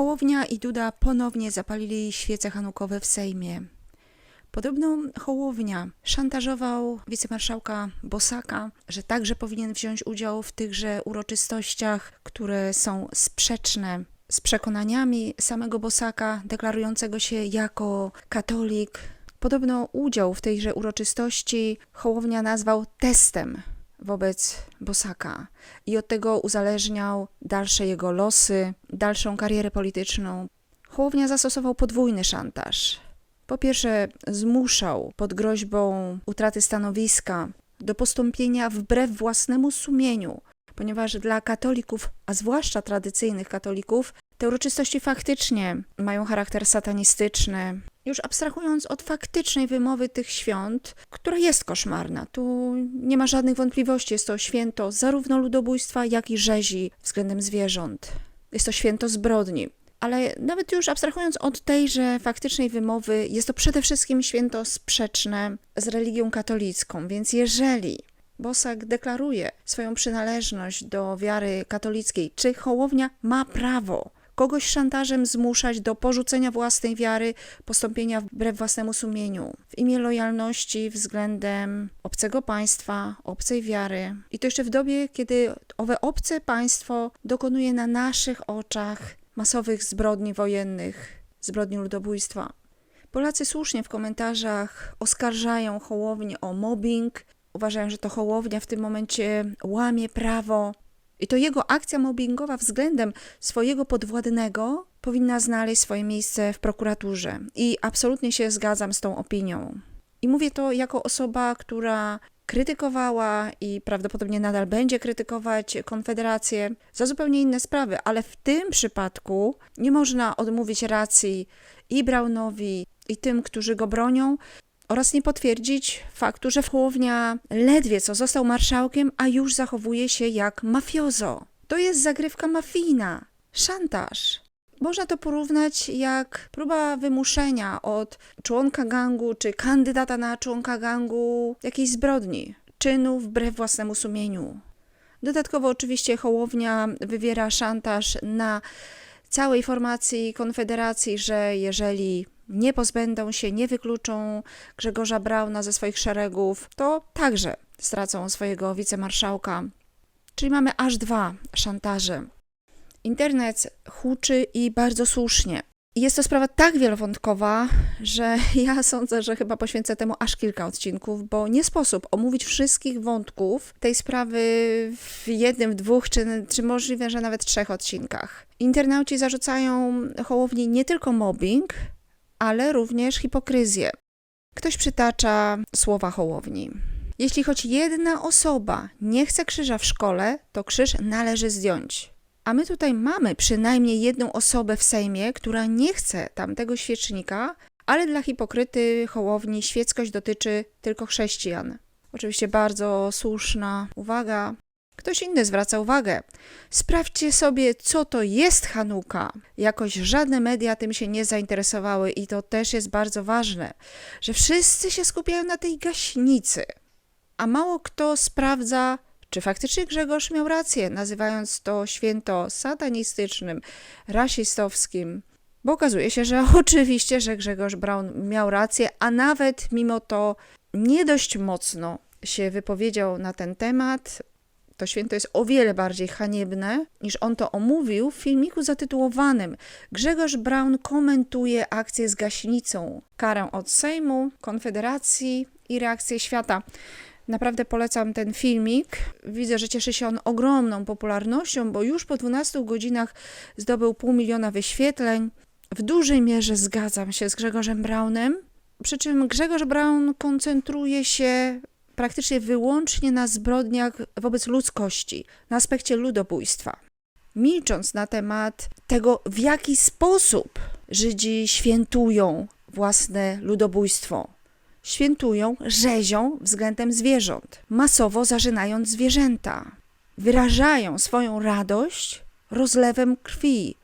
Hołownia i Duda ponownie zapalili świece hanukowe w Sejmie. Podobno Hołownia szantażował wicemarszałka Bosaka, że także powinien wziąć udział w tychże uroczystościach, które są sprzeczne z przekonaniami samego Bosaka, deklarującego się jako katolik. Podobno udział w tejże uroczystości Hołownia nazwał testem wobec Bosaka i od tego uzależniał dalsze jego losy, dalszą karierę polityczną. Hołownia zastosował podwójny szantaż. Po pierwsze, zmuszał pod groźbą utraty stanowiska do postąpienia wbrew własnemu sumieniu, ponieważ dla katolików, a zwłaszcza tradycyjnych katolików, te uroczystości faktycznie mają charakter satanistyczny. Już abstrahując od faktycznej wymowy tych świąt, która jest koszmarna, tu nie ma żadnych wątpliwości, jest to święto zarówno ludobójstwa, jak i rzezi względem zwierząt. Jest to święto zbrodni. Ale nawet już abstrahując od tejże faktycznej wymowy, jest to przede wszystkim święto sprzeczne z religią katolicką. Więc jeżeli Bosak deklaruje swoją przynależność do wiary katolickiej, czy Hołownia ma prawo kogoś szantażem zmuszać do porzucenia własnej wiary, postąpienia wbrew własnemu sumieniu, w imię lojalności względem obcego państwa, obcej wiary. I to jeszcze w dobie, kiedy owe obce państwo dokonuje na naszych oczach masowych zbrodni wojennych, zbrodni ludobójstwa. Polacy słusznie w komentarzach oskarżają Hołownię o mobbing, uważają, że to Hołownia w tym momencie łamie prawo. I to jego akcja mobbingowa względem swojego podwładnego powinna znaleźć swoje miejsce w prokuraturze. I absolutnie się zgadzam z tą opinią. I mówię to jako osoba, która krytykowała i prawdopodobnie nadal będzie krytykować Konfederację za zupełnie inne sprawy, ale w tym przypadku nie można odmówić racji i Braunowi, i tym, którzy go bronią, oraz nie potwierdzić faktu, że Hołownia ledwie co został marszałkiem, a już zachowuje się jak mafiozo. To jest zagrywka mafijna, szantaż. Można to porównać jak próba wymuszenia od członka gangu czy kandydata na członka gangu jakiejś zbrodni, czynu wbrew własnemu sumieniu. Dodatkowo oczywiście Hołownia wywiera szantaż na całej formacji Konfederacji, że jeżeli nie pozbędą się, nie wykluczą Grzegorza Brauna ze swoich szeregów, to także stracą swojego wicemarszałka. Czyli mamy aż dwa szantaże. Internet huczy i bardzo słusznie. Jest to sprawa tak wielowątkowa, że ja sądzę, że chyba poświęcę temu aż kilka odcinków, bo nie sposób omówić wszystkich wątków tej sprawy w jednym, dwóch, czy, czy możliwe, że nawet trzech odcinkach. Internauci zarzucają Hołowni nie tylko mobbing, ale również hipokryzję. Ktoś przytacza słowa Hołowni. Jeśli choć jedna osoba nie chce krzyża w szkole, to krzyż należy zdjąć. A my tutaj mamy przynajmniej jedną osobę w Sejmie, która nie chce tamtego świecznika, ale dla hipokryty Hołowni świeckość dotyczy tylko chrześcijan. Oczywiście bardzo słuszna uwaga. Ktoś inny zwraca uwagę. Sprawdźcie sobie, co to jest Hanuka. Jakoś żadne media tym się nie zainteresowały i to też jest bardzo ważne, że wszyscy się skupiają na tej gaśnicy, a mało kto sprawdza, czy faktycznie Grzegorz miał rację, nazywając to święto satanistycznym, rasistowskim. Bo okazuje się, że oczywiście, że Grzegorz Braun miał rację, a nawet mimo to nie dość mocno się wypowiedział na ten temat. To święto jest o wiele bardziej haniebne, niż on to omówił w filmiku zatytułowanym Grzegorz Braun komentuje akcję z gaśnicą, karę od Sejmu, Konfederacji i reakcję świata. Naprawdę polecam ten filmik. Widzę, że cieszy się on ogromną popularnością, bo już po 12 godzinach zdobył pół miliona wyświetleń. W dużej mierze zgadzam się z Grzegorzem Braunem. Przy czym Grzegorz Braun koncentruje się praktycznie wyłącznie na zbrodniach wobec ludzkości, na aspekcie ludobójstwa. Milcząc na temat tego, w jaki sposób Żydzi świętują własne ludobójstwo. Świętują rzezią względem zwierząt, masowo zarzynając zwierzęta. Wyrażają swoją radość rozlewem krwi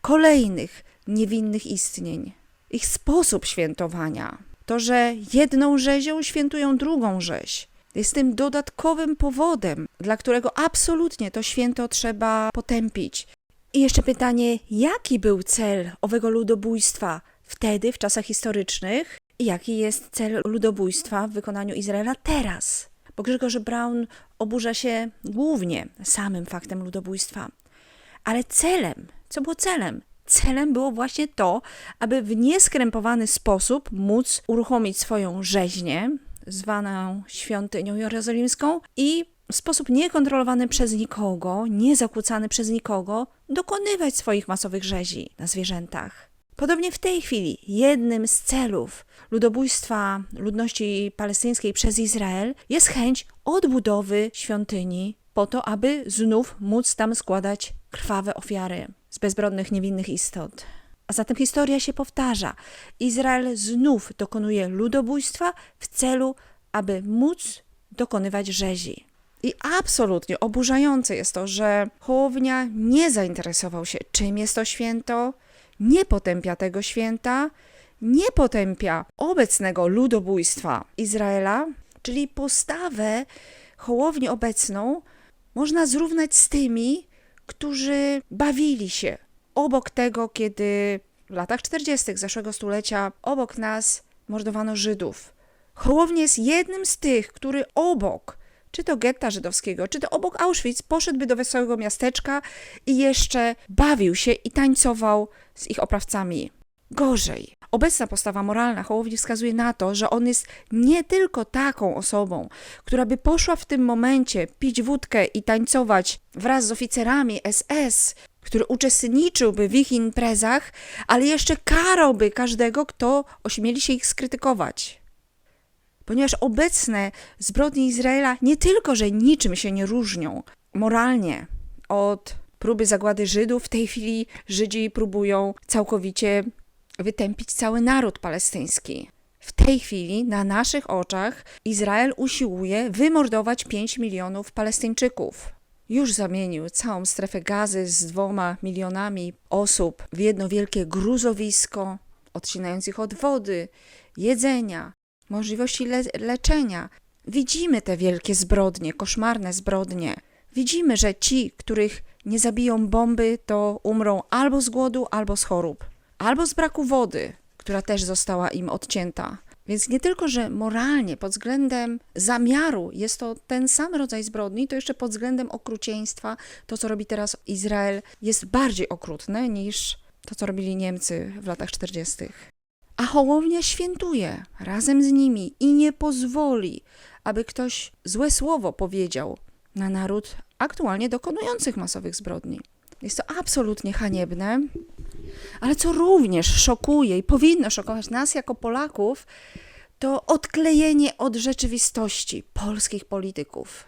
kolejnych niewinnych istnień. Ich sposób świętowania to, że jedną rzezią świętują drugą rzeź, jest tym dodatkowym powodem, dla którego absolutnie to święto trzeba potępić. I jeszcze pytanie, jaki był cel owego ludobójstwa wtedy, w czasach historycznych, i jaki jest cel ludobójstwa w wykonaniu Izraela teraz? Bo Grzegorz Braun oburza się głównie samym faktem ludobójstwa. Ale celem, co było celem? Celem było właśnie to, aby w nieskrępowany sposób móc uruchomić swoją rzeźnię, zwaną świątynią jerozolimską, i w sposób niekontrolowany przez nikogo, niezakłócany przez nikogo, dokonywać swoich masowych rzezi na zwierzętach. Podobnie w tej chwili jednym z celów ludobójstwa ludności palestyńskiej przez Izrael jest chęć odbudowy świątyni po to, aby znów móc tam składać krwawe ofiary z bezbrodnych, niewinnych istot. A zatem historia się powtarza. Izrael znów dokonuje ludobójstwa w celu, aby móc dokonywać rzezi. I absolutnie oburzające jest to, że Hołownia nie zainteresował się, czym jest to święto, nie potępia tego święta, nie potępia obecnego ludobójstwa Izraela, czyli postawę Hołowni obecną można zrównać z tymi, którzy bawili się obok tego, kiedy w latach 40. zeszłego stulecia obok nas mordowano Żydów. Hołownia jest jednym z tych, który obok czy to getta żydowskiego, czy to obok Auschwitz, poszedłby do wesołego miasteczka i jeszcze bawił się i tańcował z ich oprawcami. Gorzej. Obecna postawa moralna Hołowni wskazuje na to, że on jest nie tylko taką osobą, która by poszła w tym momencie pić wódkę i tańcować wraz z oficerami SS, który uczestniczyłby w ich imprezach, ale jeszcze karałby każdego, kto ośmieli się ich skrytykować ponieważ obecne zbrodnie Izraela nie tylko, że niczym się nie różnią moralnie od próby zagłady Żydów, w tej chwili Żydzi próbują całkowicie wytępić cały naród palestyński. W tej chwili na naszych oczach Izrael usiłuje wymordować 5 milionów Palestyńczyków. Już zamienił całą strefę gazy z dwoma milionami osób w jedno wielkie gruzowisko, odcinając ich od wody, jedzenia, możliwości le leczenia. Widzimy te wielkie zbrodnie, koszmarne zbrodnie. Widzimy, że ci, których nie zabiją bomby, to umrą albo z głodu, albo z chorób, albo z braku wody, która też została im odcięta. Więc nie tylko, że moralnie, pod względem zamiaru jest to ten sam rodzaj zbrodni, to jeszcze pod względem okrucieństwa, to co robi teraz Izrael, jest bardziej okrutne niż to, co robili Niemcy w latach 40 a Hołownia świętuje razem z nimi i nie pozwoli, aby ktoś złe słowo powiedział na naród aktualnie dokonujących masowych zbrodni. Jest to absolutnie haniebne, ale co również szokuje i powinno szokować nas jako Polaków, to odklejenie od rzeczywistości polskich polityków.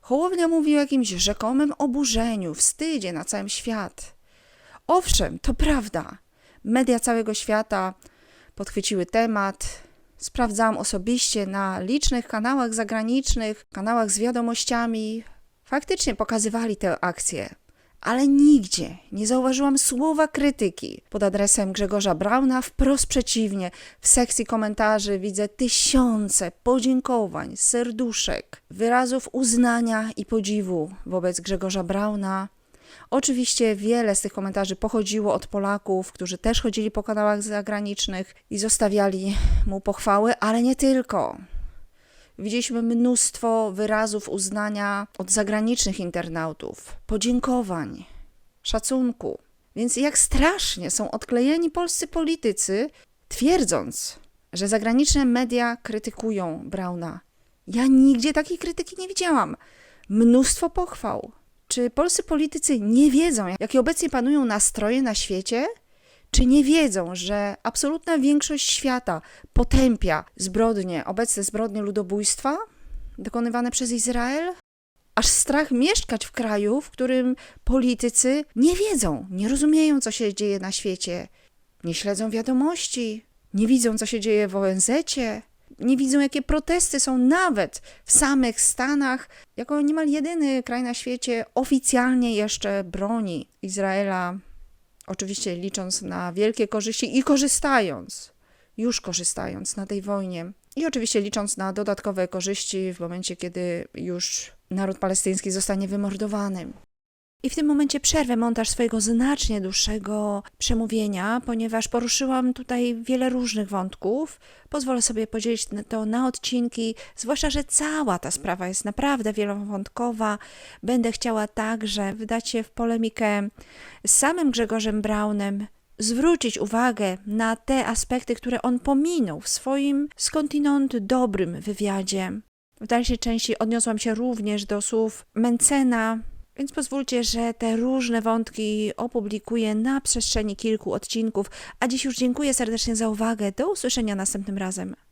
Hołownia mówi o jakimś rzekomym oburzeniu, wstydzie na cały świat. Owszem, to prawda media całego świata podchwyciły temat. Sprawdzałam osobiście na licznych kanałach zagranicznych, kanałach z wiadomościami. Faktycznie pokazywali tę akcję, ale nigdzie nie zauważyłam słowa krytyki pod adresem Grzegorza Brauna. Wprost przeciwnie, w sekcji komentarzy widzę tysiące podziękowań, serduszek, wyrazów uznania i podziwu wobec Grzegorza Brauna Oczywiście wiele z tych komentarzy pochodziło od Polaków, którzy też chodzili po kanałach zagranicznych i zostawiali mu pochwały, ale nie tylko. Widzieliśmy mnóstwo wyrazów uznania od zagranicznych internautów, podziękowań, szacunku. Więc jak strasznie są odklejeni polscy politycy, twierdząc, że zagraniczne media krytykują Brauna. Ja nigdzie takiej krytyki nie widziałam. Mnóstwo pochwał. Czy polscy politycy nie wiedzą, jakie obecnie panują nastroje na świecie? Czy nie wiedzą, że absolutna większość świata potępia zbrodnie, obecne zbrodnie ludobójstwa dokonywane przez Izrael? Aż strach mieszkać w kraju, w którym politycy nie wiedzą, nie rozumieją, co się dzieje na świecie, nie śledzą wiadomości, nie widzą, co się dzieje w ONZ-cie, nie widzą, jakie protesty są nawet w samych Stanach, jako niemal jedyny kraj na świecie oficjalnie jeszcze broni Izraela, oczywiście licząc na wielkie korzyści i korzystając, już korzystając na tej wojnie. I oczywiście licząc na dodatkowe korzyści w momencie, kiedy już naród palestyński zostanie wymordowany. I w tym momencie przerwę montaż swojego znacznie dłuższego przemówienia, ponieważ poruszyłam tutaj wiele różnych wątków. Pozwolę sobie podzielić to na odcinki, zwłaszcza, że cała ta sprawa jest naprawdę wielowątkowa. Będę chciała także wydać się w polemikę z samym Grzegorzem Braunem, zwrócić uwagę na te aspekty, które on pominął w swoim skądinąd dobrym wywiadzie. W dalszej części odniosłam się również do słów Mencena, więc pozwólcie, że te różne wątki opublikuję na przestrzeni kilku odcinków. A dziś już dziękuję serdecznie za uwagę. Do usłyszenia następnym razem.